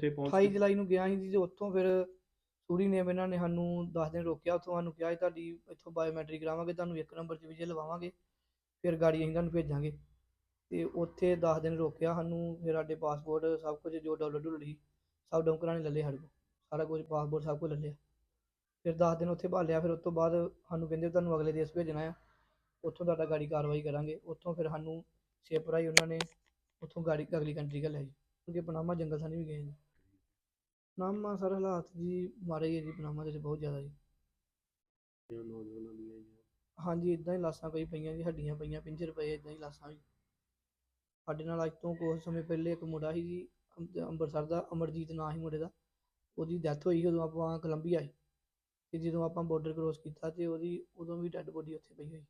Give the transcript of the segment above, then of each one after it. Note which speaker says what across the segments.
Speaker 1: ਉੱਥੇ ਪਹੁੰਚ
Speaker 2: 28 ਜੁਲਾਈ ਨੂੰ ਗਿਆ ਸੀ ਜੀ ਤੇ ਉੱਥੋਂ ਫਿਰ ਸੂਰੀ ਨੇ ਇਹਨਾਂ ਨੇ ਸਾਨੂੰ 10 ਦਿਨ ਰੋਕਿਆ ਉੱਥੋਂ ਸਾਨੂੰ ਕਿਹਾ ਸੀ ਤੁਹਾਡੀ ਇੱਥੋਂ ਬਾਇਓਮੈਟ੍ਰਿਕ ਕਰਾਵਾਂਗੇ ਤੁਹਾਨੂੰ ਇੱਕ ਨੰਬਰ 'ਚ ਵਿਜੇ ਲਵਾਵਾਂਗੇ ਫਿਰ ਗਾੜੀ ਅਸੀਂ ਤੁਹਾਨੂੰ ਭੇਜਾਂਗੇ। ਤੇ ਉੱਥੇ 10 ਦਿਨ ਰੋਕਿਆ ਸਾਨੂੰ ਫਿਰ ਸਾਡੇ ਪਾਸਪੋਰਟ ਸਭ ਕੁਝ ਜੋ ਡਾਲਰ ਡੁਲਰ ਸੀ ਸਭ ਡੌਂਕਰਾਂ ਨੇ ਲੈ ਲਏ ਸਾਡੇ ਕੋਲ ਸਾਰਾ ਕੁਝ ਪਾਸਪੋਰਟ ਸਭ ਕੁਝ ਲੈ ਲਿਆ। ਫਿਰ 10 ਦਿਨ ਉੱਥੇ ਭਾਲਿਆ ਫਿਰ ਉਸ ਤੋਂ ਬਾਅਦ ਸਾਨੂੰ ਕਹਿੰਦੇ ਤੁਹਾਨੂੰ ਅਗਲੇ ਦੇਸ਼ ਭੇਜਣਾ ਆ ਉੱਥੋਂ ਤੁਹਾਡਾ ਗਾੜੀ ਕਾਰਵਾਈ ਕਰਾਂਗੇ ਉੱਥੋਂ ਫਿਰ ਸਾਨੂੰ ਸ਼ਿਪ ਰਾਹੀਂ ਉਹਨਾਂ ਨੇ ਉੱਥੋਂ ਗਾੜੀ ਅਗਲੀ ਕੰਟਰੀ ਘੱਲਿਆ ਜੀ ਕਿਉਂਕਿ ਪਨਾਮਾ ਜੰਗਲ ਥਾਨੀ ਵੀ ਗਏ ਜੀ ਪਨਾਮਾ ਸਰ ਹਾਲਾਤ ਜੀ ਮਾਰੇ ਹੈ ਜੀ ਪਨਾਮਾ ਦੇ ਵਿੱਚ ਬਹੁਤ ਜ਼ਿਆਦਾ ਜੀ।
Speaker 1: ਨੌਜਵਾਨਾਂ ਦੀਆਂ ਜੀ।
Speaker 2: ਹਾਂਜੀ ਇਦਾਂ ਹੀ ਲਾਸਾਂ ਕਈ ਪਈਆਂ ਜੀ ਹੱਡੀਆਂ ਪਈਆਂ ਪਿੰਜਰ ਪਏ ਇਦਾਂ ਹੀ ਲਾਸਾਂ ਵੀ। ਸਾਡੇ ਨਾਲ ਅੱਜ ਤੋਂ ਕੁਝ ਸਮੇਂ ਪਹਿਲੇ ਇੱਕ ਮੁੰਡਾ ਸੀ ਜੀ ਅੰਮ- ਅੰਮ੍ਰਿਤਸਰ ਦਾ ਅਮਰਜੀਤ ਨਾਂ ਸੀ ਮੁੰਡੇ ਦਾ। ਉਹਦੀ ਡੈਥ ਹੋਈ ਜਦੋਂ ਆਪਾਂ ਕੋਲੰਬੀਆ ਸੀ। ਤੇ ਜਦੋਂ ਆਪਾਂ ਬਾਰਡਰ ਕ੍ਰੋਸ ਕੀਤਾ ਤੇ ਉਹਦੀ ਉਦੋਂ ਵੀ ਡੈੱਡ ਬੋਡੀ ਉੱਥੇ ਪਈ ਹੋਈ।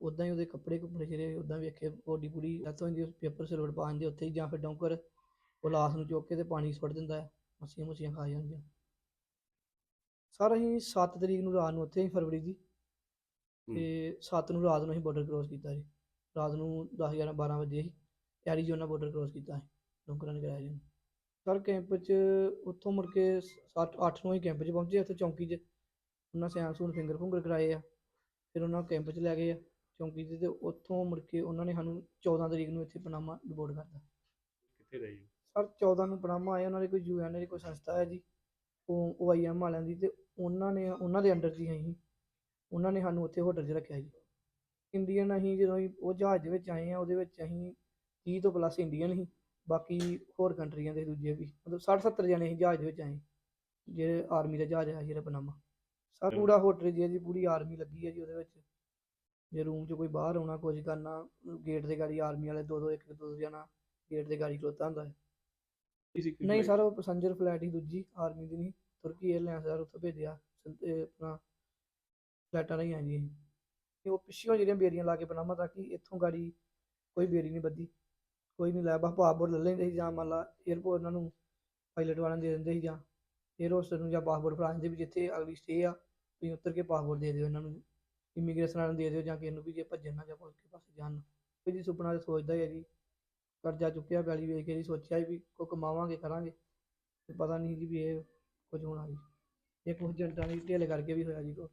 Speaker 2: ਉਦਾਂ ਹੀ ਉਹਦੇ ਕੱਪੜੇ ਕੁੱਪੜੇ ਜਿਹੜੇ ਉਦਾਂ ਵੇਖੇ ਬੋਡੀ ਪੂਰੀ ਡੈਥ ਹੋ ਜਾਂਦੀ ਪੇਪਰ ਸਿਲਵਰ ਪਾ ਦਿੰਦੇ ਉੱਥੇ ਹੀ ਜਾਂ ਫਿਰ ਡੌਂਕਰ ਉਹ ਲਾਸ਼ ਨੂੰ ਚੁੱਕ ਕੇ ਤੇ ਪਾਣੀ 'ਚ ਸੁੱਟ ਦਿੰਦਾ ਹੈ। ਮੱਛੀਆਂ ਮੁੱਛੀਆਂ ਖਾ ਜਾਂਦੀਆਂ। ਸਰ ਅਸੀਂ 7 ਤਰੀਕ ਨੂੰ ਰਾਤ ਨੂੰ ਉੱਥੇ ਹੀ ਫਰਵਰੀ ਦੀ। ਤੇ 7 ਨੂੰ ਰਾਤ ਨੂੰ ਅਸੀਂ ਬਾਰਡਰ ਕ੍ਰੋਸ ਕੀਤਾ ਜੀ। ਰਾਤ ਨੂੰ 10 11 12 ਵਜੇ ਅਸੀਂ ਐਰੀਜ਼ੋਨਾ ਬਾਰਡਰ ਕ੍ਰੋਸ ਕੀਤਾ ਸੀ। ਡੋਂਕਰਾਂ ਨੇ ਕਰਾਇਆ ਜੀ ਸਰ ਕੈਂਪ 'ਚ ਉੱਥੋਂ ਮੁੜ ਕੇ 7 8 ਨੂੰ ਅਸੀਂ ਕੈਂਪ 'ਚ ਪਹੁੰਚੇ ਉੱਥੇ ਚੌਂਕੀ 'ਚ ਉਹਨਾਂ ਸਿਆਣ ਸੂਣ ਫਿੰਗਰ ਫੁੰਗਰ ਕਰਾਏ ਆ। ਫਿਰ ਉਹਨਾਂ ਕੈਂਪ 'ਚ ਲੈ ਗਏ ਆ ਚੌਂਕੀ 'ਚ ਤੇ ਉੱਥੋਂ ਮੁੜ ਕੇ ਉਹਨਾਂ ਨੇ ਸਾਨੂੰ 14 ਤਰੀਕ ਨੂੰ ਇੱਥੇ ਪਨਾਮਾ ਡਿਪੋਰਟ ਕਰਤਾ।
Speaker 1: ਕਿੱਥੇ ਰਹੇ?
Speaker 2: ਸਰ 14 ਨੂੰ ਪਨਾਮਾ ਆਏ, ਉਹਨਾਂ ਦੀ ਕੋਈ ਯੂਐਨ ਦੀ ਕੋਈ ਸੰਸਥਾ ਹੈ ਜੀ, ਉਹ ਉਹ ਆਈਐਮ ਵਾਲਿਆਂ ਦੀ, ਤੇ ਉਹਨਾਂ ਨੇ, ਉਹਨਾਂ ਦੇ ਅੰਡਰ 'ਚ ਹੀ ਅਸੀਂ ਉਹਨਾਂ ਨੇ ਸਾਨੂੰ ਉੱਥੇ ਹੋਟਲ 'ਚ ਰੱਖਿਆ ਜੀ। ਇੰਡੀਅਨ ਅਸੀਂ ਜਦੋਂ ਅਸੀਂ ਉਹ ਜਹਾਜ਼ ਦੇ ਵਿੱਚ ਆਏ ਆ ਉਹਦੇ ਵਿੱਚ ਅਸੀਂ 30 ਤੋਂ ਪਲੱਸ ਇੰਡੀਅਨ ਸੀ। ਬਾਕੀ ਹੋਰ ਕੰਟਰੀਆਂ ਦੇ ਦੂਜੇ ਵੀ, ਮਤਲਬ 60 70 ਜਣੇ ਅਸੀਂ ਜਹਾਜ਼ ਦੇ ਵਿੱਚ ਆਏ। ਜਿਹੜੇ ਆਰਮੀ ਦਾ ਜਹਾਜ਼ ਆ ਜਿਹੜਾ ਪਨਾਮਾ ਸਰ ਪੂਰਾ ਹੋਟਲ ਜੀ ਹੈ ਜੀ, ਪੂਰੀ ਆਰਮੀ ਲੱਗੀ ਹੈ ਜੀ ਉਹਦੇ ਵਿੱਚ। ਜੇ ਰੂਮ 'ਚ ਕੋਈ ਬਾਹਰ ਆਉਣਾ, ਕੁਝ ਕਰਨਾ ਗੇਟ ਦੇ ਗਾੜੀ ਆਰਮੀ ਵਾਲੇ ਦੋ ਦੋ ਇੱਕ ਦੋ ਜਣਾ ਗੇਟ ਦੇ ਗਾੜੀ ਖਲੋਤਾ ਹੁੰਦਾ ਹੈ। ਨਹੀਂ ਸਰ ਉਹ ਪੈਸੰਜਰ ਫਲੈਟ ਹੀ ਦੂਜੀ ਆਰਮੀ ਦੀ ਨਹੀਂ। ਤੁਰਕੀ 에ਅਰਲਾਈਨਸ ਸਰ ਉੱਥੋਂ ਭੇਜਿਆ ਸ- ਆਪਣਾ ਫਲੈਟਾਂ ਨਹੀਂ ਆਈ ਜੀ ਤੇ ਉਹ ਪਿੱਛੋਂ ਜਿਹੜੀਆਂ ਬੇਰੀਆਂ ਲਾ ਕੇ ਪਨਾਮਾ ਤੱਕ ਹੀ ਇੱਥੋਂ ਗਾੜੀ ਕੋਈ ਬੇਰੀ ਨਹੀਂ ਬੱਧੀ ਕੋਈ ਨਹੀਂ ਲਾਇਆ ਬਸ ਪਾਸਪੋਰਟ ਲੈ ਲੈਂਦੇ ਸੀ ਜਾਂ ਮੰਨ ਲਾ 에ਅਰਪੋਰਟ ਉਹਨਾਂ ਨੂੰ ਪਾਇਲਟ ਵਾਲਿਆਂ ਦੇ ਦਿੰਦੇ ਸੀ ਜਾਂ 에ਅਰ ਹੋਸਟਲ ਨੂੰ ਜਾਂ ਪਾਸਪੋਰਟ ਫੜਾ ਦਿੰਦੇ ਵੀ ਜਿੱਥੇ ਅਗਲੀ ਸਟੇ ਆ ਤੁਸੀਂ ਉਤਰ ਕੇ ਪਾਸਪੋਰਟ ਦੇ ਦਿਓ ਇਹਨਾਂ ਨੂੰ। ਇਮੀਗ੍ਰੇਸ਼ਨ ਵਾਲਿਆਂ ਨੂੰ ਦੇ ਦਿਓ ਜਾਂ ਕਿਸੇ ਨੂੰ ਵੀ ਜੇ ਭੱਜਣ ਨਾ ਜਾਂ ਪੁਲਿਸ ਕੇ ਪਾਸੇ ਜਾਣ ਨਾ। ਵੀ ਸੁਪਨਾ ਤਾਂ ਸੋਚਦਾ ਹੀ ਹੈ ਜੀ। ਕਰਜ਼ਾ ਚੁੱਕਿਆ, ਪੈਲੀ ਵੇਚ ਕੇ ਜੀ ਸੋਚਿਆ ਵੀ ਕੋ ਕਮਾਵਾਂਗੇ, ਕਰਾਂਗੇ। ਤੇ ਪਤਾ ਨਹੀਂ ਜੀ ਵੀ ਇਹ ਕੁਝ ਹੋਣਾ ਜੀ ਇਹ ਕੁਝ ਜੰਟਾਂ ਦੀ ਢਿੱਲ ਕਰਕੇ ਵੀ ਹੋਇਆ ਜੀ ਕੋ